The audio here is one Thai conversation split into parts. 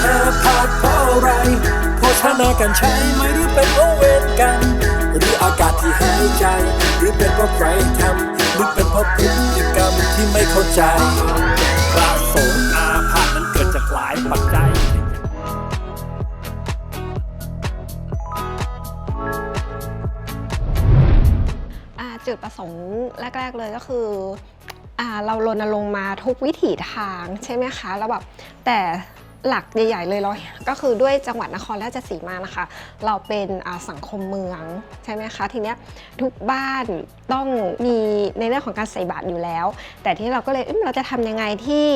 ไทยอาพาธเพราะอะไรโภชนากันใช้ไหมหรือเป็นโอเวรกัน หรืออากาศที่หายใจ หรือเป็นเพราะใครทำหรือเป็นเพราะพฤติกรรมที่ไม่เข้าใจพระสงฆ์อาพาธนั้นเกิดจากหลายปัจจัยอาจุดประสงค์แรก ๆ เลยก็คือเรารณรงค์มาทุกวิถีทางใช่ไหมคะ แล้วแบบแต่ หลักใหญ่ๆเลยเราก็คือด้วยจังหวัดนครราชสีมานะคะ เราเป็นสังคมเมืองใช่ไหมคะทีเนี้ยทุกบ้านต้องมีในเรื่องของการใส่บาตรอยู่แล้ว แต่ที่เราก็เลยเราจะทำยังไงที่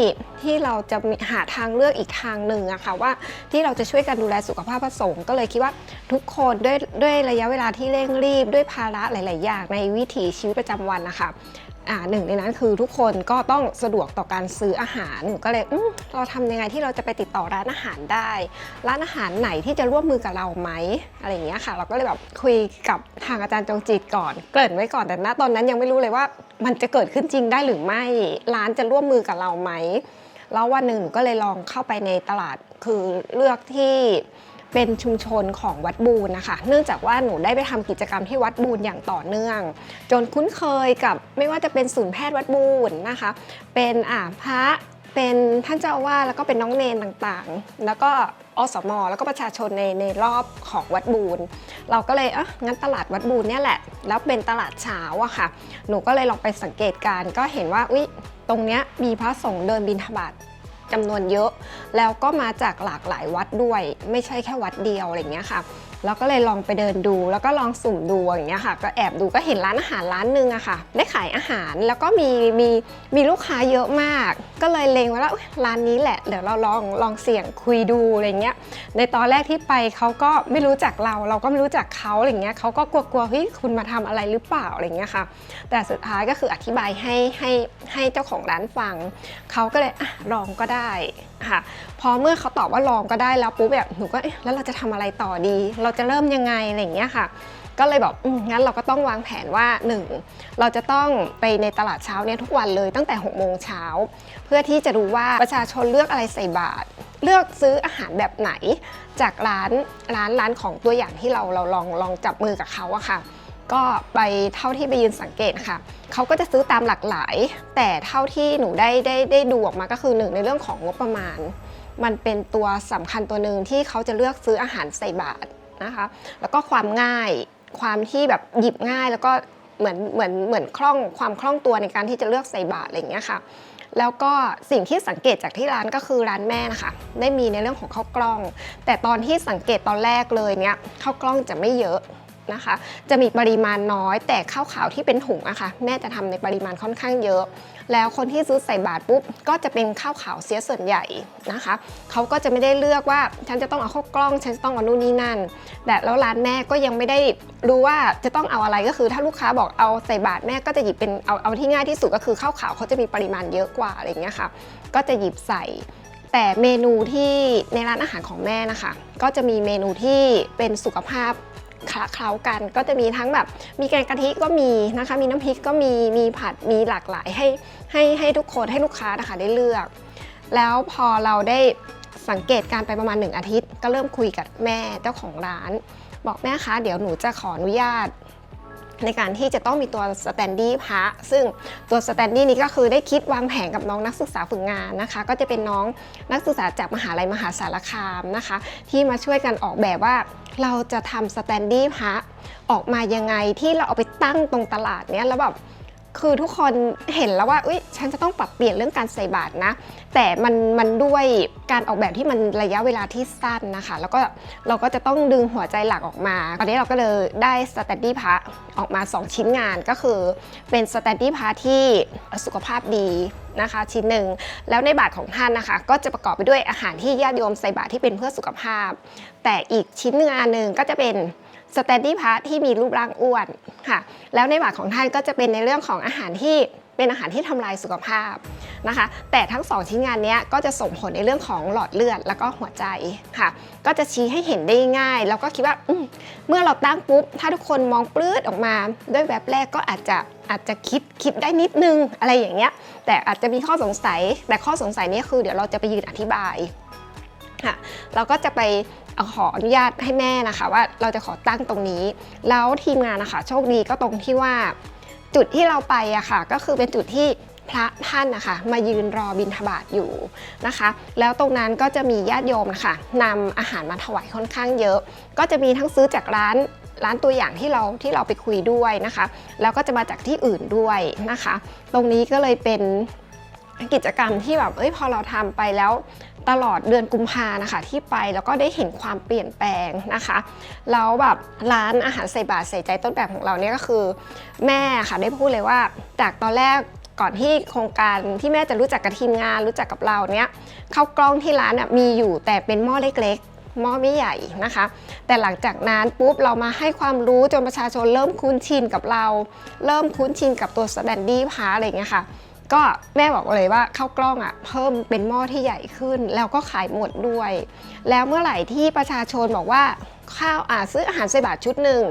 ที่เราจะหาทางเลือกอีกทางหนึ่งอะค่ะว่าที่เราจะช่วยกันดูแลสุขภาพพระสงฆ์ก็เลยคิดว่าทุกคนด้วยด้วยระยะเวลาที่เร่งรีบด้วยภาระหลาย ๆ อย่างในวิถีชีวิตประจำวันนะคะ อ่าหนึ่งในนั้นคือทุกคนก็ต้องสะดวกต่อการซื้ออาหารหนูก็เลยเราทำยังไงที่เราจะไปติดต่อร้านอาหารได้ ร้านอาหารไหนที่จะร่วมมือกับเราไหมอะไรอย่างเงี้ยค่ะ เราก็เลยแบบคุยกับทางอาจารย์จงจิตก่อน เกริ่นไว้ก่อนแต่ณตอนนั้นยังไม่รู้เลยว่ามันจะเกิดขึ้นจริงได้หรือไม่ ร้านจะร่วมมือกับเราไหมแล้ววันหนึ่งหนูก็เลยลองเข้าไปในตลาดคือเลือกที่ เป็นชุมชนของวัดบูรนะคะ เนื่องจากว่าหนูได้ไปทำกิจกรรมที่วัดบูรอย่างต่อเนื่อง จนคุ้นเคยกับไม่ว่าจะเป็นศูนย์แพทย์วัดบูรนะคะ เป็นอ่าพระเป็นท่านเจ้าอาวาสแล้วก็เป็นน้องเนนต่างๆ แล้วก็อสมแล้วก็ประชาชนในในรอบของวัดบูรเราก็เลยเอะงั้นตลาดวัดบูรเนี่ยแหละ แล้วเป็นตลาดเช้าอะค่ะ หนูก็เลยลองไปสังเกตการก็เห็นว่าอุ๊ยตรงเนี้ยมีพระสงฆ์เดินบิณฑบาต จำนวนเยอะ แล้วก็มาจากหลากหลายวัดด้วย ไม่ใช่แค่วัดเดียวอะไรเงี้ยค่ะ แล้วก็เลยลองไปเดินดู แล้วก็ลองสุ่มดูอย่างเงี้ยค่ะ ก็แอบดูก็เห็นร้านอาหารร้านหนึ่งอะค่ะ ได้ขายอาหารแล้วก็มีมีมีลูกค้าเยอะมาก ก็เลยเลงไว้ว่าร้านนี้แหละ เดี๋ยวเราลองลองเสี่ยงคุยดูอะไรเงี้ย ในตอนแรกที่ไปเขาก็ไม่รู้จักเรา เราก็ไม่รู้จักเขาอะไรเงี้ยเขาก็กลัวๆเฮ้ยคุณมาทำอะไรหรือเปล่าอะไรเงี้ยค่ะ แต่สุดท้ายก็คืออธิบายให้ให้ให้เจ้าของร้านฟังเขาก็เลยอะลองก็ได้ ค่ะ พอเมื่อเขาตอบว่าลองก็ได้แล้วปุ๊บแบบหนูก็เอ๊ะแล้วเราจะทำอะไรต่อดี เราจะเริ่มยังไงอะไรอย่างเงี้ยค่ะ ก็เลยบอกงั้นเราก็ต้องวางแผนว่า 1. เราจะต้องไปในตลาดเช้าเนี่ยทุกวันเลยตั้งแต่6โมงเช้าเพื่อที่จะดูว่าประชาชนเลือกอะไรใส่บาตรเลือกซื้ออาหารแบบไหน จากร้านร้านร้านของตัวอย่างที่เราเราลองลองจับมือกับเขาอะค่ะ ก็ไปเท่าที่ไปยืนสังเกตค่ะเขาก็จะซื้อตามหลากหลาย แต่เท่าที่หนูได้ได้ได้ดูออกมาก็คือหนึ่งในเรื่องของงบประมาณ มันเป็นตัวสำคัญตัวหนึ่งที่เขาจะเลือกซื้ออาหารใส่บาตรนะคะ แล้วก็ความง่ายความที่แบบหยิบง่ายแล้วก็เหมือนเหมือนเหมือนคล่องความคล่องตัวในการที่จะเลือกใส่บาตรอะไรอย่างเงี้ยค่ะแล้วก็สิ่งที่สังเกตจากที่ร้านก็คือร้านแม่นะคะ ได้มีในเรื่องของข้าวกล้อง แต่ตอนที่สังเกตตอนแรกเลยเนี่ยข้าวกล้องจะไม่เยอะ นะคะ จะมีปริมาณน้อย แต่ข้าวขาวที่เป็นถุงอะค่ะแม่จะทำในปริมาณค่อนข้างเยอะ แล้วคนที่ซื้อใส่บาตรปุ๊บก็จะเป็นข้าวขาวเสียส่วนใหญ่นะคะเขาก็จะไม่ได้เลือกว่าฉันจะต้องเอาข้าวกล้อง ฉันจะต้องเอานู่นนี่นั่น แต่แล้วร้านแม่ก็ยังไม่ได้รู้ว่าจะต้องเอาอะไรก็คือ ถ้าลูกค้าบอกเอาใส่บาตรแม่ก็จะหยิบเป็นเอาเอาที่ง่ายที่สุดก็คือข้าวขาวเขาจะมีปริมาณเยอะกว่าอะไรอย่างเงี้ยค่ะ ก็จะหยิบใส่แต่เมนูที่ในร้านอาหารของแม่นะคะ ก็จะมีเมนูที่เป็นสุขภาพ คละเคล้ากัน ก็จะมีทั้งแบบมีแกงกะทิก็มีนะคะ มีน้ำพริกก็มีมีผัดมีหลากหลายให้ให้ให้ทุกคนให้ลูกค้านะคะได้เลือก แล้วพอเราได้สังเกตการไปประมาณ 1 อาทิตย์ ก็เริ่มคุยกับแม่เจ้าของร้าน บอกแม่คะเดี๋ยวหนูจะขออนุญาต ในการที่จะต้องมีตัวสแตนดี้พระซึ่งตัวสแตนดี้นี้ก็คือได้คิดวางแผนกับน้องนักศึกษาฝึกงานนะคะ ก็จะเป็นน้องนักศึกษาจากมหาลัยมหาสารคามนะคะ ที่มาช่วยกันออกแบบว่าเราจะทำสแตนดี้พระออกมายังไงที่เราเอาไปตั้งตรงตลาดเนี้ยแล้วแบบ คือทุกคนเห็นแล้วว่าอุ้ยฉันจะต้องปรับเปลี่ยนเรื่องการใส่บาตรนะ แต่มันมันด้วยการออกแบบที่มันระยะเวลาที่สั้นนะคะ แล้วก็เราก็จะต้องดึงหัวใจหลักออกมา ตอนนี้เราก็เลยได้สแตนดี้พระออกมา 2 ชิ้นงานก็คือเป็นสแตนดี้พระที่สุขภาพดีนะคะชิ้นหนึ่งแล้วในบาตรของท่านนะคะ ก็จะประกอบไปด้วยอาหารที่ญาติโยมใส่บาตรที่เป็นเพื่อสุขภาพ แต่อีกชิ้นงานหนึ่งก็จะเป็น สแตนดี้พระที่มีรูปร่างอ้วนค่ะ แล้วในบาตรของท่านก็จะเป็นในเรื่องของอาหารที่เป็นอาหารที่ทำลายสุขภาพนะคะ แต่ทั้งสองชิ้นงานนี้ก็จะส่งผลในเรื่องของหลอดเลือดแล้วก็หัวใจค่ะ ก็จะชี้ให้เห็นได้ง่าย แล้วก็คิดว่าเมื่อเราตั้งปุ๊บ ถ้าทุกคนมองปลื้ดออกมา ด้วยแวบแรกก็อาจจะอาจจะคิดคิดได้นิดนึงอะไรอย่างเงี้ย แต่อาจจะมีข้อสงสัย แต่ข้อสงสัยนี้คือเดี๋ยวเราจะไปยืนอธิบาย ค่ะ เราก็จะไปเอาขออนุญาตให้แม่นะคะว่าเราจะขอตั้งตรงนี้ แล้วทีมงานนะคะโชคดีก็ตรงที่ว่าจุดที่เราไปอะค่ะ ก็คือเป็นจุดที่พระท่านนะคะมายืนรอบิณฑบาตอยู่นะคะ แล้วตรงนั้นก็จะมีญาติโยมนะคะนำอาหารมาถวายค่อนข้างเยอะ ก็จะมีทั้งซื้อจากร้านร้านตัวอย่างที่เราที่เราไปคุยด้วยนะคะ แล้วก็จะมาจากที่อื่นด้วยนะคะ ตรงนี้ก็เลยเป็น กิจกรรมที่แบบเอ้ยพอเราทำไปแล้วตลอดเดือนกุมภานะคะที่ไปแล้วก็ได้เห็นความเปลี่ยนแปลงนะคะแล้วแบบร้านอาหารใส่บาตรใส่ใจต้นแบบของเราเนี่ยก็คือ แม่ค่ะได้พูดเลยว่า จากตอนแรกก่อนที่โครงการที่แม่จะรู้จักกับทีมงานรู้จักกับเราเนี้ยเข้ากล้องที่ร้านมีอยู่แต่เป็นหม้อเล็กๆหม้อไม่ใหญ่นะคะ แต่หลังจากนั้นปุ๊บเรามาให้ความรู้จนประชาชนเริ่มคุ้นชินกับเรา เริ่มคุ้นชินกับตัวสแตนดี้พาอะไรอย่างเงี้ยค่ะ ก็แม่บอกเลยว่าข้าวกล้องอะเพิ่มเป็นหม้อที่ใหญ่ขึ้น แล้วก็ขายหมดด้วย แล้วเมื่อไหร่ที่ประชาชนบอกว่าข้าวอ่าซื้ออาหารใส่บาตชุดหนึ่ง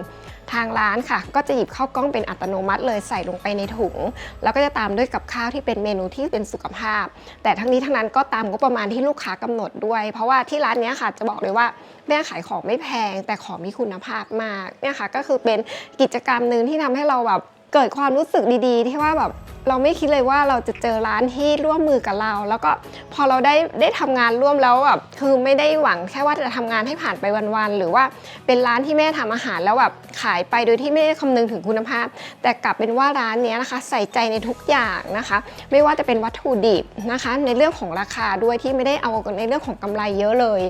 ทางร้านค่ะ ก็จะหยิบข้าวกล้องเป็นอัตโนมัติเลยใส่ลงไปในถุง แล้วก็จะตามด้วยกับข้าวที่เป็นเมนูที่เป็นสุขภาพ แต่ทั้งนี้ทั้งนั้นก็ตามงบประมาณที่ลูกค้ากำหนดด้วย เพราะว่าที่ร้านนี้ค่ะจะบอกเลยว่าแม่ขายของไม่แพง แต่ของมีคุณภาพมากเนี่ยค่ะก็คือเป็นกิจกรรมหนึ่งที่ทำให้เราแบบ เกิดความรู้สึกดีๆ ที่ว่าแบบเราไม่คิดเลยว่าเราจะเจอร้านที่ร่วมมือกับเรา แล้วก็พอเราได้ได้ทำงานร่วมแล้วแบบคือไม่ได้หวังแค่ว่าจะทำงานให้ผ่านไปวันๆหรือว่าเป็นร้านที่แม่ทำอาหารแล้วแบบขายไปโดยที่ไม่ได้คำนึงถึงคุณภาพ แต่กลับเป็นว่าร้านนี้นะคะ ใส่ใจในทุกอย่างนะคะ ไม่ว่าจะเป็นวัตถุดิบนะคะ ในเรื่องของราคาด้วยที่ไม่ได้เอาในเรื่องของกำไรเยอะเลย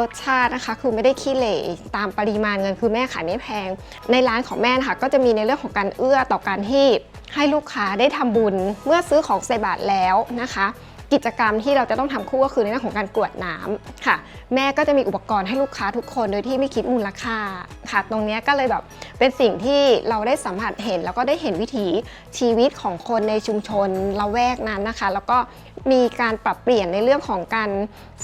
รสชาตินะคะ คือไม่ได้ขี้เหร่ตามปริมาณเงินคือแม่ขายไม่แพง ในร้านของแม่นะคะก็จะมีในเรื่องของการเอื้อต่อการที่ให้ลูกค้าได้ทำบุญเมื่อซื้อของใส่บาตรแล้วนะคะ กิจกรรมที่เราจะต้องทำคู่ก็คือในเรื่องของการกรวดน้ำค่ะ แม่ก็จะมีอุปกรณ์ให้ลูกค้าทุกคนโดยที่ไม่คิดมูลค่าค่ะ ตรงนี้ก็เลยแบบเป็นสิ่งที่เราได้สัมผัสเห็น แล้วก็ได้เห็นวิถีชีวิตของคนในชุมชนละแวกนั้นนะคะ แล้วก็มีการปรับเปลี่ยนในเรื่องของการ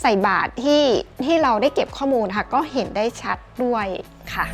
ใส่บาตรที่ที่เราได้เก็บข้อมูลค่ะก็เห็นได้ชัดด้วยค่ะ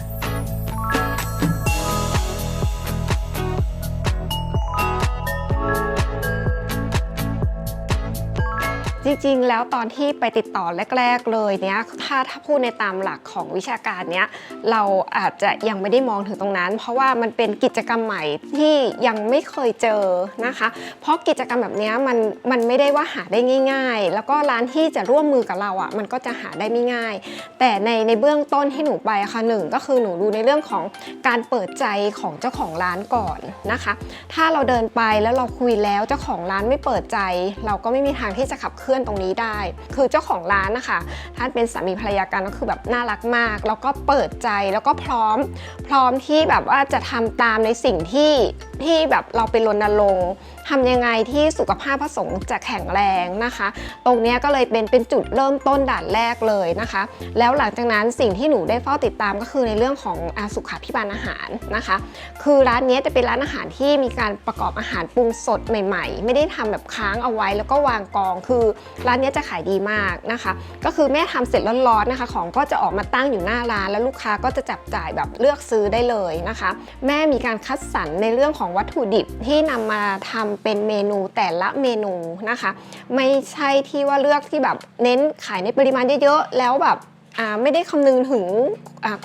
จริงๆ แล้วตอนที่ไปติดต่อแรก ๆ เลยเนี้ยถ้าถ้าพูดในตามหลักของวิชาการเนี้ยเราอาจจะยังไม่ได้มองถึงตรงนั้น เพราะว่ามันเป็นกิจกรรมใหม่ที่ยังไม่เคยเจอนะคะ เพราะกิจกรรมแบบเนี้ยมันมันไม่ได้ว่าหาได้ง่าย ๆ แล้วก็ร้านที่จะร่วมมือกับเราอะมันก็จะหาได้ไม่ง่าย แต่ในในเบื้องต้นที่หนูไปะค่ะหนึ่งก็คือหนูดูในเรื่องของการเปิดใจของเจ้าของร้านก่อนนะคะ ถ้าเราเดินไปแล้วเราคุยแล้วเจ้าของร้านไม่เปิดใจ เราก็ไม่มีทางที่จะขับเคลื่อนื่อนตรงนี้ได้ คือเจ้าของร้านนะคะท่านเป็นสามีภรรยากันก็คือแบบน่ารักมาก แล้วก็เปิดใจแล้วก็พร้อม พร้อมที่แบบว่าจะทำตามในสิ่งที่ที่แบบเราไปรณรงค์ ทำยังไงที่สุขภาพพระสงฆ์จะแข็งแรงนะคะ ตรงนี้ก็เลยเป็นเป็นจุดเริ่มต้นด่านแรกเลยนะคะ แล้วหลังจากนั้นสิ่งที่หนูได้เฝ้าติดตามก็คือในเรื่องของอสุขาพิบาลอาหารนะคะ คือร้านนี้จะเป็นร้านอาหารที่มีการประกอบอาหารปรุงสดใหม่ ๆ ไม่ได้ทำแบบค้างเอาไว้แล้วก็วางกอง คือร้านนี้จะขายดีมากนะคะ ก็คือแม่ทำเสร็จร้อนๆนะคะ ของก็จะออกมาตั้งอยู่หน้าร้าน แล้วลูกค้าก็จะจับจ่ายแบบเลือกซื้อได้เลยนะคะ แม่มีการคัดสรรในเรื่องของวัตถุดิบที่นำมาทำเป็นเมนูแต่ละเมนูนะคะ ไม่ใช่ที่ว่าเลือกที่แบบเน้นขายในปริมาณเยอะๆ แล้วแบบ ไม่ได้คำนึงถึง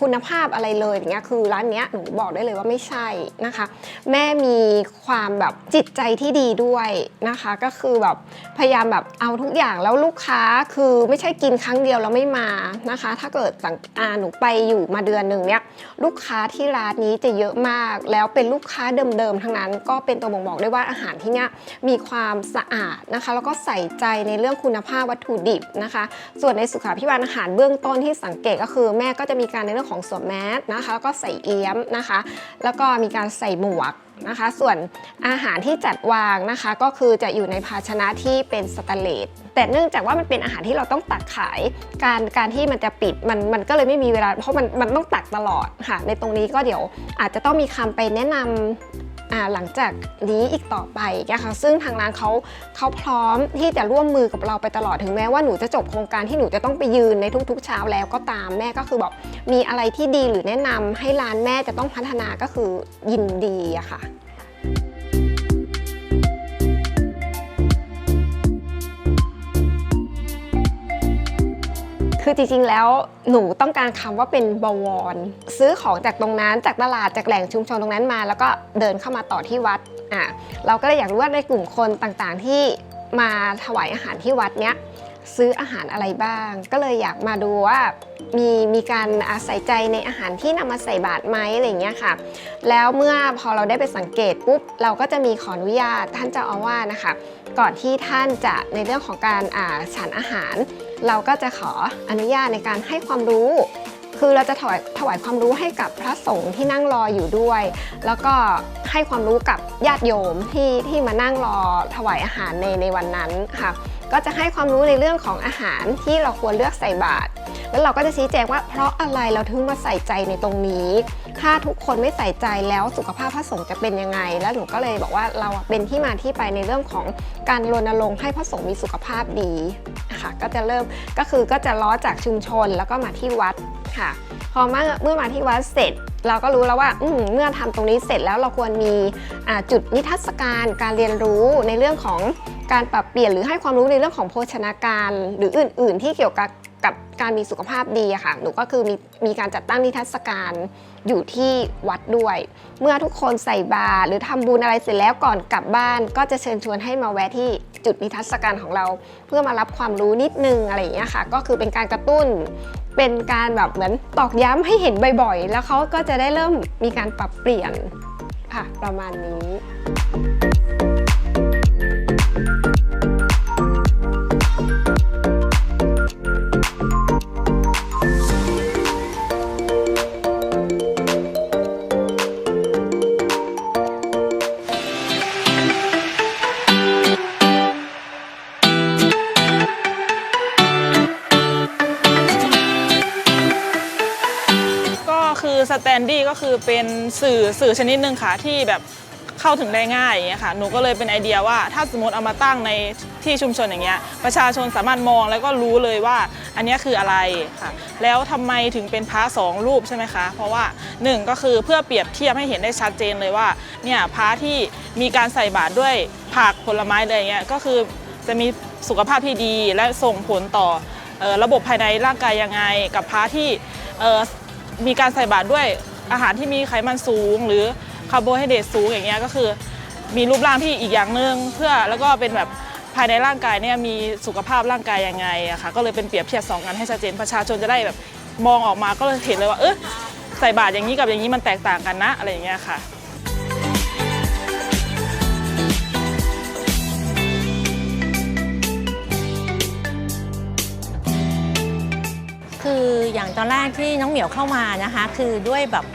คุณภาพอะไรเลยอย่างเงี้ยคือร้านเนี้ยหนูบอกได้เลยว่าไม่ใช่นะคะ แม่มีความแบบจิตใจที่ดีด้วยนะคะ ก็คือแบบพยายามแบบเอาทุกอย่างแล้วลูกค้าคือไม่ใช่กินครั้งเดียวแล้วไม่มานะคะ ถ้าเกิดสังอาหนูไปอยู่มาเดือนหนึ่งเนี้ยลูกค้าที่ร้านนี้จะเยอะมาก แล้วเป็นลูกค้าเดิมๆทั้งนั้น ก็เป็นตัวบ่งบอกได้ว่าอาหารที่เนี้ยมีความสะอาดนะคะ แล้วก็ใส่ใจในเรื่องคุณภาพวัตถุดิบนะคะ ส่วนในสุขาพิบาลอาหารเบื้องต้นที่สังเกตก็คือแม่ก็จะมีการในเรื่องของสวมแมสนะคะแล้วก็ใส่เอี้ยมนะคะ แล้วก็มีการใส่หมวกนะคะ ส่วนอาหารที่จัดวางนะคะ ก็คือจะอยู่ในภาชนะที่เป็นสแตนเลส แต่เนื่องจากว่ามันเป็นอาหารที่เราต้องตักขาย การการที่มันจะปิดมันมันก็เลยไม่มีเวลา เพราะมันมันต้องตักตลอดค่ะ ในตรงนี้ก็เดี๋ยวอาจจะต้องมีคำไปแนะนำอ่าหลังจากนี้อีกต่อไปนะคะซึ่งทางร้านเขาเขาพร้อมที่จะร่วมมือกับเราไปตลอดถึงแม้ว่าหนูจะจบโครงการที่หนูจะต้องไปยืนในทุกๆเช้าแล้วก็ตามแม่ก็คือบอกมีอะไรที่ดีหรือแนะนำให้ร้านแม่จะต้องพัฒนาก็คือยินดีอะค่ะ คือจริงๆ แล้วหนูต้องการคำว่าเป็นบวร ซื้อของจากตรงนั้นจากตลาดจากแหล่งชุมชนตรงนั้นมา แล้วก็เดินเข้ามาต่อที่วัดอะเราก็เลยอยากรู้ว่าในกลุ่มคนต่างๆ ที่มาถวายอาหารที่วัดเนี้ยซื้ออาหารอะไรบ้าง ก็เลยอยากมาดูว่ามีมีการอาศัยใจในอาหารที่นำมาใส่บาตรไหมอะไรเงี้ยค่ะ แล้วเมื่อพอเราได้ไปสังเกตปุ๊บเราก็จะมีขออนุญาตท่านเจ้าอาวาสนะคะ ก่อนที่ท่านจะในเรื่องของการอ่าฉันอาหาร เราก็จะขออนุญาตในการให้ความรู้ คือเราจะถวายถวายความรู้ให้กับพระสงฆ์ที่นั่งรออยู่ด้วย แล้วก็ให้ความรู้กับญาติโยมที่ที่มานั่งรอถวายอาหารในในวันนั้นค่ะ ก็จะให้ความรู้ในเรื่องของอาหารที่เราควรเลือกใส่บาตรแล้วเราก็จะชี้แจงว่าเพราะอะไรเราถึงมาใส่ใจในตรงนี้ ถ้าทุกคนไม่ใส่ใจแล้วสุขภาพพระสงฆ์จะเป็นยังไง แล้วหนูก็เลยบอกว่าเราเป็นที่มาที่ไปในเรื่องของการรณรงค์ให้พระสงฆ์มีสุขภาพดีนะคะก็จะเริ่มก็คือก็จะล้อจากชุมชนแล้วก็มาที่วัดค่ะ พอมาเมื่อมาที่วัดเสร็จ เราก็รู้แล้วว่าเมื่อทำตรงนี้เสร็จแล้วเราควรมีจุดนิทรรศการการเรียนรู้ในเรื่องของ การปรับเปลี่ยนหรือให้ความรู้ในเรื่องของโภชนาการ หรืออื่น ๆ ที่เกี่ยวกับกับการมีสุขภาพดีอะค่ะ หนูก็คือมีมีการจัดตั้งนิทรรศการอยู่ที่วัดด้วย เมื่อทุกคนใส่บาตรหรือทำบุญอะไรเสร็จแล้วก่อนกลับบ้าน ก็จะเชิญชวนให้มาแวะที่จุดนิทรรศการของเรา เพื่อมารับความรู้นิดนึงอะไรอย่างเงี้ยค่ะ ก็คือเป็นการกระตุ้น เป็นการแบบเหมือนตอกย้ำให้เห็นบ่อยๆ แล้วเขาก็จะได้เริ่มมีการปรับเปลี่ยนค่ะประมาณนี้ สื่อสื่อชนิดหนึ่งค่ะที่แบบเข้าถึงได้ง่ายอย่างเงี้ยค่ะหนูก็เลยเป็นไอเดียว่าถ้าสมมติเอามาตั้งในที่ชุมชนอย่างเงี้ยประชาชนสามารถมองแล้วก็รู้เลยว่าอันนี้คืออะไรค่ะแล้วทำไมถึงเป็นพระสองรูปใช่ไหมคะ เพราะว่าหนึ่งก็คือเพื่อเปรียบเทียบให้เห็นได้ชัดเจนเลยว่าเนี่ยพระที่มีการใส่บาตรด้วยผักผลไม้อะไรเงี้ยก็คือจะมีสุขภาพที่ดีและส่งผลต่อออระบบภายในร่างกายยังไง กับพระที่มีการใส่บาตรด้วย อาหารที่มีไขมันสูง หรือคาร์โบไฮเดรตสูงอย่างเงี้ยก็คือ มีรูปร่างที่อีกอย่างหนึ่งเพื่อแล้วก็เป็นแบบภายในร่างกายเนี่ยมีสุขภาพร่างกายยังไงอะค่ะก็เลยเป็นเปรียบเทียบสองกันให้ชัดเจนประชาชนจะได้แบบมองออกมาก็เลยเห็นเลยว่าเออใส่บาตรอย่างนี้กับอย่างนี้มันแตกต่างกันนะอะไรอย่างเงี้ยค่ะ คืออย่างตอนแรกที่น้องเหมียวเข้ามานะคะ คือด้วยแบบ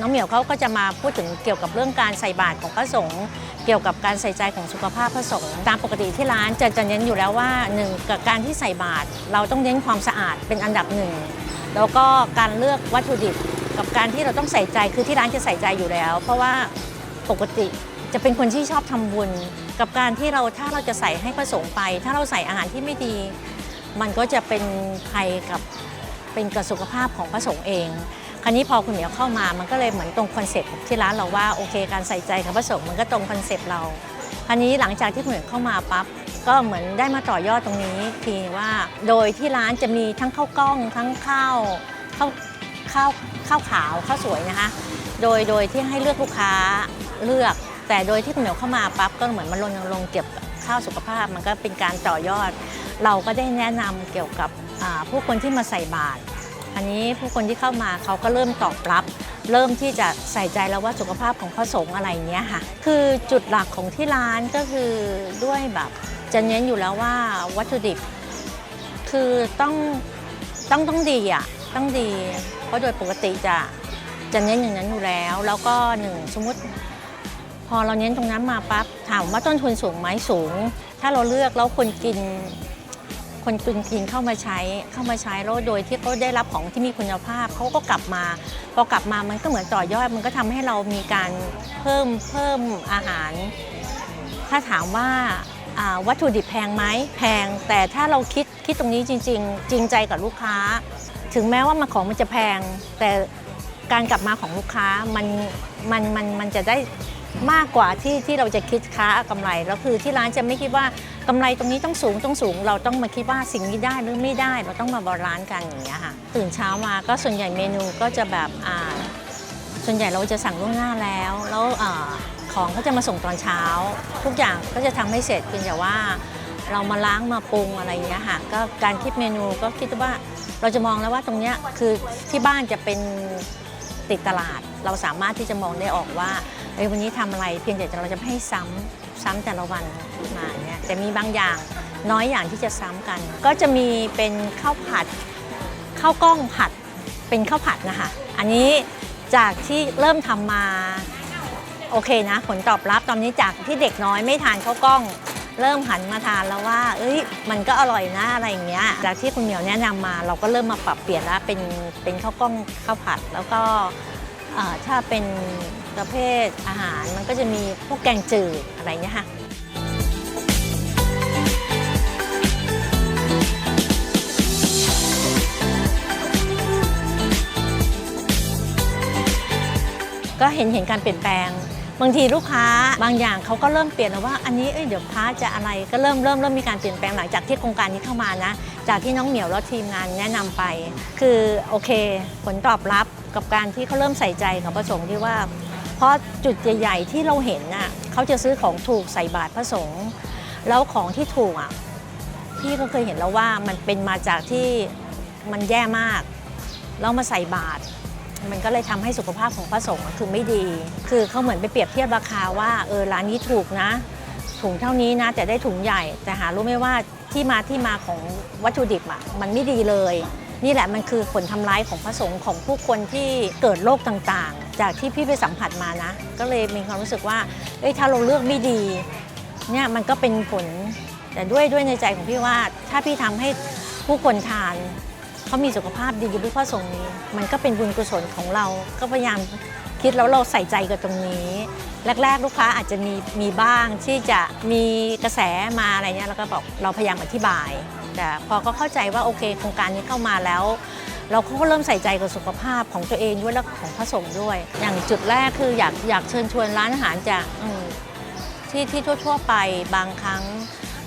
น้องเหมียวเขาก็จะมาพูดถึงเกี่ยวกับเรื่องการใส่บาตรของพระสงฆ์เกี่ยวกับการใส่ใจของสุขภาพพระสงฆ์ตามปกติที่ร้านจะจะเน้นอยู่แล้วว่าหนึ่งกับการที่ใส่บาตรเราต้องเน้นความสะอาดเป็นอันดับหนึ่งแล้วก็การเลือกวัตถุดิบกับการที่เราต้องใส่ใจคือที่ร้านจะใส่ใจอยู่แล้ว เพราะว่าปกติจะเป็นคนที่ชอบทำบุญ กับการที่เราถ้าเราจะใส่ให้พระสงฆ์ไป ถ้าเราใส่อาหารที่ไม่ดี มันก็จะเป็นภัยกับเป็นกับสุขภาพของพระสงฆ์เองคราวนี้พอคุณเหมียวเข้ามามันก็เลยเหมือนตรงคอนเซ็ปต์ที่ร้านเราว่าโอเค การใส่ใจกับพระสงฆ์มันก็ตรงคอนเซ็ปต์เราคราวนี้หลังจากที่คุณเหมียวเข้ามาปั๊บก็เหมือนได้มาต่อยอดตรงนี้ทีว่าโดยที่ร้านจะมีทั้งข้าวกล้องทั้งข้าวข้าวข้าวข้าวขาวข้าวสวยนะคะโดยโดยที่ให้เลือกลูกค้าเลือก แต่โดยที่คุณเหมียวเข้ามาปั๊บก็เหมือนมันรณรงเกี่ยวกับ ข้าวสุขภาพมันก็เป็นการต่อยอด เราก็ได้แนะนำเกี่ยวกับผู้คนที่มาใส่บาตรอันนี้ผู้คนที่เข้ามาเขาก็เริ่มตอบรับ เริ่มที่จะใส่ใจแล้วว่าสุขภาพของพระสงฆ์อะไรเนี้ยค่ะ คือจุดหลักของที่ร้านก็คือด้วยแบบจะเน้นอยู่แล้วว่าวัตถุดิบ คือต้องต้องต้องดีอะต้องดี เพราะโดยปกติจะจะเน้นอย่างนั้นอยู่แล้ว แล้วก็หนึ่งสมมติ อเราเน้นตรงนั้นมาปั๊บถามว่าต้นทุนสูงไหมสูง ถ้าเราเลือกแล้วคนกิน คนกินกินเข้ามาใช้เข้ามาใช้แล้วโดยที่เขาได้รับของที่มีคุณภาพเขาก็กลับมา พอกลับมามันก็เหมือนต่อยอดมันก็ทำให้เรามีการเพิ่มเพิ่มอาหาร ถ้าถามว่าวัตถุดิบแพงไหมแพง แต่ถ้าเราคิดคิดตรงนี้จริง ๆ จริงใจกับลูกค้า ถึงแม้ว่ามันของมันจะแพง แต่การกลับมาของลูกค้ามันมันมันมันจะได้ มากกว่าที่ที่เราจะคิดค้ากำไรแล้วคือที่ร้านจะไม่คิดว่ากำไรตรงนี้ต้องสูงต้องสูง เราต้องมาคิดว่าสิ่งนี้ได้หรือไม่ได้ เราต้องมาบาลานซ์กันอย่างเงี้ยค่ะตื่นเช้ามาก็ส่วนใหญ่เมนูก็จะแบบอ่าส่วนใหญ่เราจะสั่งล่วงหน้าแล้ว แล้วอของก็จะมาส่งตอนเช้า ทุกอย่างก็จะทำให้เสร็จเพียงแต่ว่าเรามาล้างมาปรุงอะไรอย่างเงี้ยค่ะก็การคิดเมนูก็คิดว่าเราจะมองแล้วว่าตรงเนี้ยคือที่บ้านจะเป็นติดตลาด เราสามารถที่จะมองได้ออกว่า เอ้วันนี้ทำอะไรเพียงแต่เราจะให้ซ้ำซ้ำแต่ละวันมาเนี่ยแต่มีบางอย่างน้อยอย่างที่จะซ้ำกัน ก็จะมีเป็นข้าวผัดข้าวกล้องผัดเป็นข้าวผัดนะคะ อันนี้จากที่เริ่มทำมาโอเคนะ ผลตอบรับตอนนี้จากที่เด็กน้อยไม่ทานข้าวกล้อง เริ่มหันมาทานแล้วว่า เอ้ยมันก็อร่อยนะอะไรอย่างเงี้ยจากที่คุณเหมียวแนะนำมา เราก็เริ่มมาปรับเปลี่ยนแล้วเป็นเป็นข้าวกล้องข้าวผัดแล้วก็ถ้าเป็น ประเภทอาหารมันก็จะมีพวกแกงจืดอะไรเงี้ยค่ะก็เห็นเห็นการเปลี่ยนแปลง บางทีลูกค้าบางอย่างเขาก็เริ่มเปลี่ยนแล้วว่าอันนี้เอ้ยเดี๋ยวค้าจะอะไรก็เริ่มเริ่มเริ่มมีการเปลี่ยนแปลงหลังจากที่โครงการนี้เข้ามานะ จากที่น้องเหมียวแล้วทีมงานแนะนำไป คือโอเค ผลตอบรับกับการที่เขาเริ่มใส่ใจกับพระสงฆ์ที่ว่า เพราะจุดใหญ่ๆที่เราเห็นน่ะเขาจะซื้อของถูกใส่บาตรพระสงฆ์แล้วของที่ถูกอะพี่ก็เคยเห็นแล้วว่ามันเป็นมาจากที่มันแย่มากแล้วมาใส่บาตรมันก็เลยทำให้สุขภาพของพระสงฆ์คือไม่ดี คือเขาเหมือนไปเปรียบเทียบราคาว่าเออร้านนี้ถูกนะ ถุงเท่านี้นะแต่ได้ถุงใหญ่ แต่หารู้ไหมว่าที่มาที่มาของวัตถุดิบอะมันไม่ดีเลย นี่แหละมันคือผลทำร้ายของพระสงฆ์ของผู้คนที่เกิดโรคต่างๆ จากที่พี่ไปสัมผัสมานะ ก็เลยมีความรู้สึกว่าเอ้ยถ้าเราเลือกไม่ดีเนี่ยมันก็เป็นผล แต่ด้วยด้วยในใจของพี่ว่าถ้าพี่ทำให้ผู้คนทานเขามีสุขภาพดีด้วยพระสงนี้ มันก็เป็นบุญกุศลของเรา ก็พยายามคิดแล้วเราใส่ใจกับตรงนี้ แรก ๆ ลูกค้าอาจจะมีมีบ้างที่จะมีกระแสมาอะไรเงี้ยแล้วก็บอกเราพยายามอธิบาย แต่พอเขาเข้าใจว่าโอเคโครงการนี้เข้ามาแล้ว เราก็เริ่มใส่ใจกับสุขภาพของตัวเองด้วยและของพระสงฆ์ด้วย อย่างจุดแรกคืออยากอยากเชิญชวนร้านอาหารจากที่ที่ทั่ว ๆ ไปบางครั้ง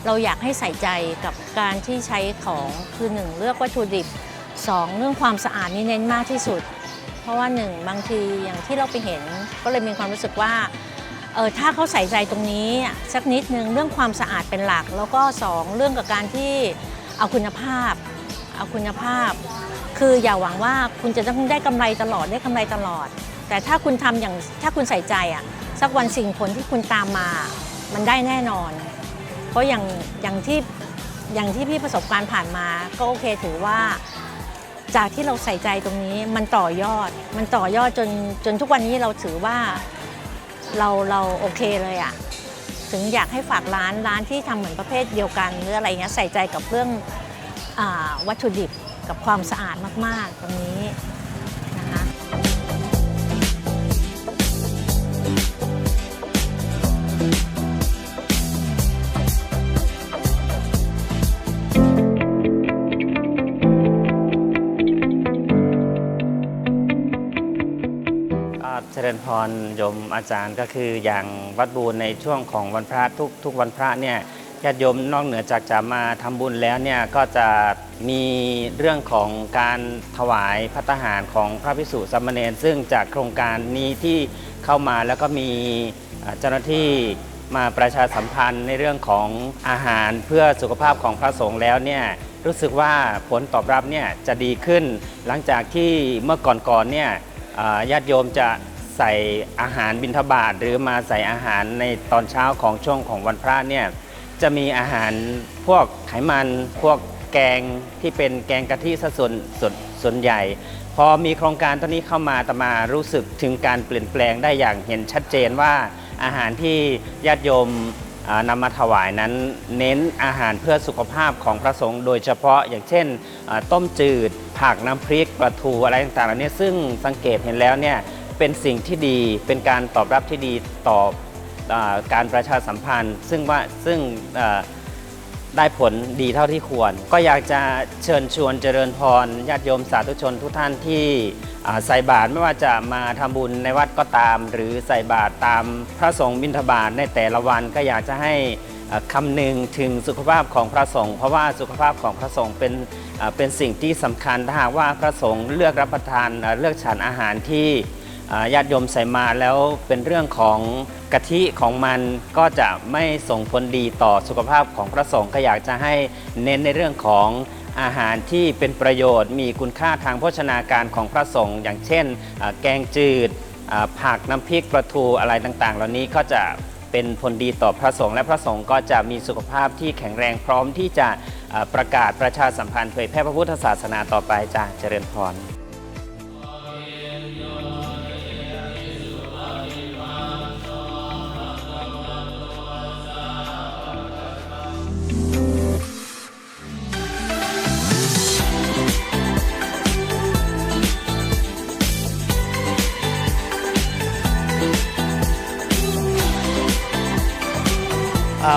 เราอยากให้ใส่ใจกับการที่ใช้ของคือหนึ่งเลือกวัตถุดิบสองเรื่องความสะอาดนี่เน้นมากที่สุด เพราะว่าหนึ่งบางทีอย่างที่เราไปเห็นก็เลยมีความรู้สึกว่าเออถ้าเขาใส่ใจตรงนี้สักนิดนึงเรื่องความสะอาดเป็นหลัก แล้วก็สองเรื่องกับการที่เอาคุณภาพ เอาคุณภาพ คืออย่าหวังว่าคุณจะต้องได้กำไรตลอดได้กำไรตลอด แต่ถ้าคุณทำอย่างถ้าคุณใส่ใจอะสักวันสิ่งผลที่คุณตามมา มันได้แน่นอน เพราะอย่างอย่างที่อย่างที่พี่ประสบการณ์ผ่านมา ก็โอเคถือว่า จากที่เราใส่ใจตรงนี้มันต่อยอด มันต่อยอดจนจนทุกวันนี้เราถือว่าเราเราโอเคเลยอะถึงอยากให้ฝากร้านร้านที่ทำเหมือนประเภทเดียวกันหรืออะไรเงี้ยใส่ใจกับเรื่องอวัตถุดิบ กับความสะอาดมาก ๆ ตรงนี้นะคะก็เจริญพรยมอาจารย์ก็คืออย่างวัดบูรในช่วงของวันพระทุกทุกวันพระเนี่ย ญาติโยมนอกเหนือจากจะมาทำบุญแล้วเนี่ยก็จะมีเรื่องของการถวายพัตหารของพระภิกษุสามเณรซึ่งจากโครงการนี้ที่เข้ามาแล้วก็มีเจ้าหน้าที่มาประชาสัมพันธ์ในเรื่องของอาหารเพื่อสุขภาพของพระสงฆ์แล้วเนี่ยรู้สึกว่าผลตอบรับเนี่ยจะดีขึ้น หลังจากที่เมื่อก่อนๆเนี่ยญาติโยมจะใส่อาหารบิณฑบาตหรือมาใส่อาหารในตอนเช้าของช่วงของวันพระเนี่ย จะมีอาหารพวกไขมันพวกแกงที่เป็นแกงกะทิซะส่วนส่วนส่วนใหญ่ พอมีโครงการตัวนี้เข้ามาตมารู้สึกถึงการเปลี่ยนแปลงได้อย่างเห็นชัดเจนว่าอาหารที่ญาติโยมนำมาถวายนั้นเน้นอาหารเพื่อสุขภาพของพระสงฆ์โดยเฉพาะอย่างเช่น ต้มจืด ผักน้ำพริกปลาทูอะไรต่างๆเหล่านี้ซึ่งสังเกตเห็นแล้วเนี่ยเป็นสิ่งที่ดีเป็นการตอบรับที่ดีต่อ การประชาสัมพันธ์ ซึ่งว่าซึ่งได้ผลดีเท่าที่ควร ก็อยากจะเชิญชวนเจริญพรญาติโยมสาธุชนทุกท่านที่ใส่บาตรไม่ว่าจะมาทำบุญในวัดก็ตาม หรือใส่บาตรตามพระสงฆ์บิณฑบาตในแต่ละวันก็อยากจะให้อ่าคำนึงถึงสุขภาพของพระสงฆ์เพราะว่าสุขภาพของพระสงฆ์เป็นเป็นสิ่งที่สำคัญถ้าหากว่าพระสงฆ์เลือกรับประทานเลือกฉันอาหารที่ญาติโยมใส่มาแล้วเป็นเรื่องของ กะทิของมันก็จะไม่ส่งผลดีต่อสุขภาพของพระสงฆ์ก็อยากจะให้เน้นในเรื่องของอาหารที่เป็นประโยชน์ มีคุณค่าทางโภชนาการของพระสงฆ์อย่างเช่น แกงจืดผักน้ำพริกปลาทูอะไรต่างๆ เหล่านี้ก็จะเป็นผลดีต่อพระสงฆ์และพระสงฆ์ก็จะมีสุขภาพที่แข็งแรงพร้อมที่จะประกาศประชาสัมพันธ์เผยแพร่พระพุทธศาสนาต่อไปจ้าเจริญพร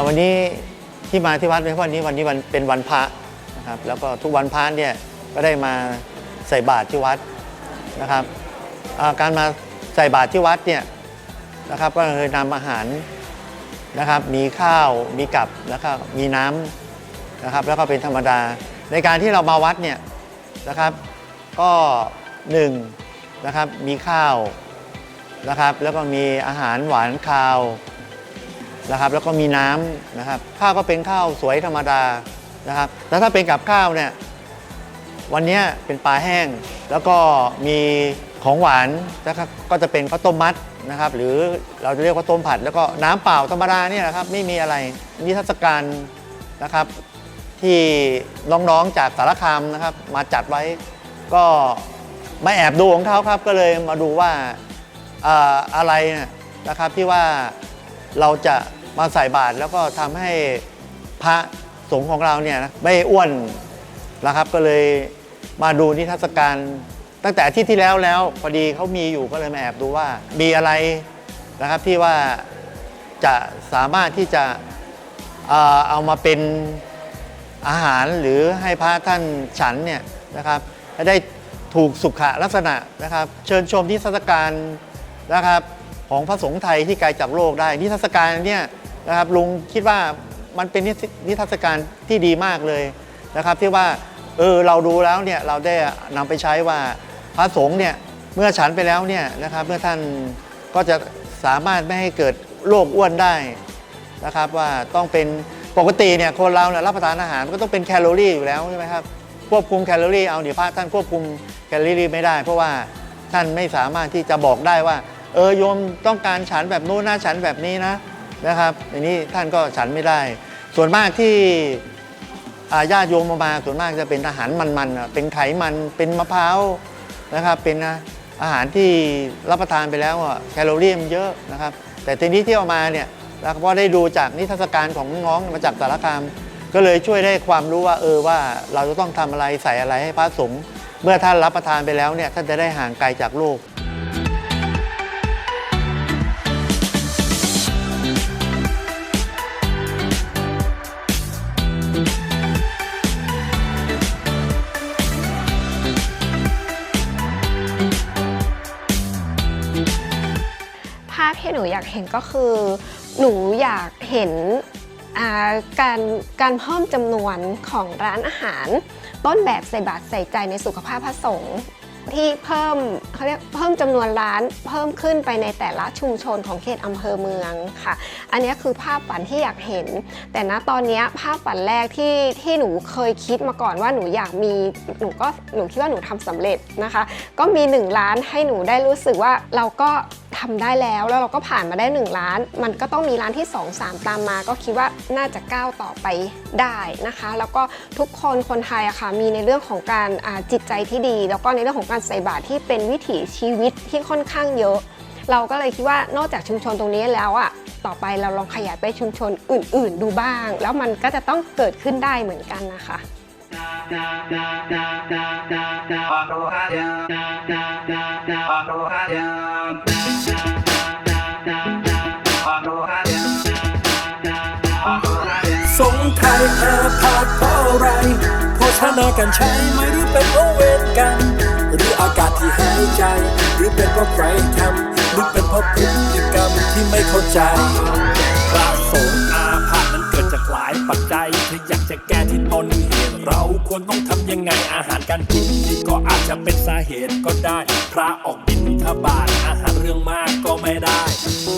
วันนี้ที่มาที่วัดเพราะวันนี้วันนี้วันเป็นวันพระนะครับแล้วก็ทุกวันพระเนี่ยก็ได้มาใส่บาตรที่วัดนะครับการมาใส่บาตรที่วัดเนี่ยนะครับก็คือนำอาหารนะครับมีข้าวมีกับแล้วก็มีน้ำนะครับแล้วก็เป็นธรรมดา ในการที่เรามาวัดเนี่ยนะครับก็หนึ่งนะครับมีข้าวนะครับแล้วก็มีอาหารหวานคาว นะครับ แล้วก็มีน้ำนะครับ ข้าวก็เป็นข้าวสวยธรรมดานะครับ แล้วถ้าเป็นกับข้าวเนี่ยวันนี้เป็นปลาแห้ง แล้วก็มีของหวานนะครับก็จะเป็นข้าวต้มมัดนะครับ หรือเราจะเรียกว่าต้มผัด แล้วก็น้ำเปล่าธรรมดาเนี่ยนะครับไม่มีอะไรนิทรรศการนะครับ ที่น้องๆจากสารคามนะครับ มาจัดไว้ก็มาแอบดูของเขาครับ ก็เลยมาดูว่าออะไรนะครับที่ว่าเราจะ มาใส่บาตรแล้วก็ทำให้พระสงฆ์ของเราเนี่ยนะไม่อ้วนนะครับ ก็เลยมาดูนิทรรศการ ตั้งแต่ที่ที่แล้วแล้วพอดีเขามีอยู่ก็เลยมาแอบดูว่ามีอะไรนะครับที่ว่าจะสามารถที่จะเอามาเป็นอาหารหรือให้พระท่านฉันเนี่ยนะครับให้ได้ถูกสุขลักษณะนะครับ เชิญชมที่ทรรศการนะครับของพระสงฆ์ไทยที่ไกลจากโลกได้นิทรรศการเนี่ย นะครับลุงคิดว่ามันเป็นนิทรรศการที่ดีมากเลยนะครับ ที่ว่าเออเราดูแล้วเนี่ยเราได้นำไปใช้ว่าพระสงฆ์เนี่ยเมื่อฉันไปแล้วเนี่ยนะครับ เมื่อท่านก็จะสามารถไม่ให้เกิดโรคอ้วนได้นะครับ ว่าต้องเป็นปกติเนี่ยคนเราเนี่ยรับประทานอาหารก็ต้องเป็นแคลอรี่อยู่แล้วใช่ไหมครับควบคุมแคลอรี่เอาเดี๋ยวพระท่านควบคุมแคลอรี่ไม่ได้ เพราะว่าท่านไม่สามารถที่จะบอกได้ว่า เออโยมต้องการฉันแบบโน้นหนะฉันแบบนี้นะ นะครับอย่างนี้ท่านก็ฉันไม่ได้ ส่วนมากที่ญาติโยมมามาส่วนมากจะเป็นอาหารมันๆเป็นไขมันเป็นมะพร้าวนะครับ เป็นอาหารที่รับประทานไปแล้วแคลอรี่มันเยอะนะครับ แต่ทีนี้ที่เอามาเนี่ยแล้วก็ได้ดูจากนิทรรศการของน้องมาจากสารคามก็เลยช่วยได้ความรู้ว่าเออว่าเราจะต้องทำอะไรใส่อะไรให้พระสงฆ์เมื่อท่านรับประทานไปแล้วเนี่ยท่านจะได้ห่างไกลจากโลกากเห็นก็คือ หนูอยากเห็นการการเพิ่มจำนวนของร้านอาหาร ต้นแบบใส่บาตรใส่ใจในสุขภาพพระสงฆ์ที่เพิ่มเขาเรียกเพิ่มจำนวนร้านเพิ่มขึ้นไปในแต่ละชุมชนของเขตอำเภอเมืองค่ะ อันนี้คือภาพฝันที่อยากเห็น แต่ณตอนนี้ภาพฝันแรกที่ที่หนูเคยคิดมาก่อนว่าหนูอยากมีหนูก็หนูคิดว่าหนูทำสำเร็จนะคะ ก็มีหนึ่งล้านให้หนูได้รู้สึกว่าเราก็ ทำได้แล้วแล้วเราก็ผ่านมาได้1ล้าน มันก็ต้องมีร้านที่ 2 3 ตามมา ก็คิดว่าน่าจะก้าวต่อไปได้นะคะ แล้วก็ทุกคนคนไทยอะค่ะมีในเรื่องของการจิตใจที่ดี แล้วก็ในเรื่องของการใส่บาตรที่เป็นวิถีชีวิตที่ค่อนข้างเยอะ เราก็เลยคิดว่านอกจากชุมชนตรงนี้แล้วอะต่อไปเราลองขยายไปชุมชนอื่น ๆ ดูบ้าง แล้วมันก็จะต้องเกิดขึ้นได้เหมือนกันนะคะ สงไทยอาพาดเพราะอะไรโภชนากันใช้ไหมหรือเป็นโอเวนกัน หรืออากาศที่หายใจ หรือเป็นเพราะใครทำหรือเป็นเพราะพฤติกรรมที่ไม่เข้าใจพระสงฆ์อาพาากหลายปัจจัยถ้าอยากจะแก้ที่ต้นเหตุเราควรต้องทำยังไงอาหารการกินที่ก็อาจจะเป็นสาเหตุก็ได้ พระออกบินทบาทอาหารเรื่องมากก็ไม่ได้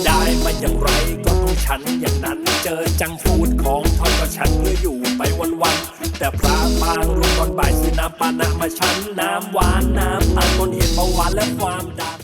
ได้มาอย่างไรก็ต้องฉันอย่างนั้นเจอจังฟูดของทอดก็ฉันเพื่ออยู่ไปวันๆแต่พระบางรูปตอนบ่ายซื้อน้ำปานะมาฉันน้ำหวานน้ำตาลต้นเหตุเบาหวานและความดัน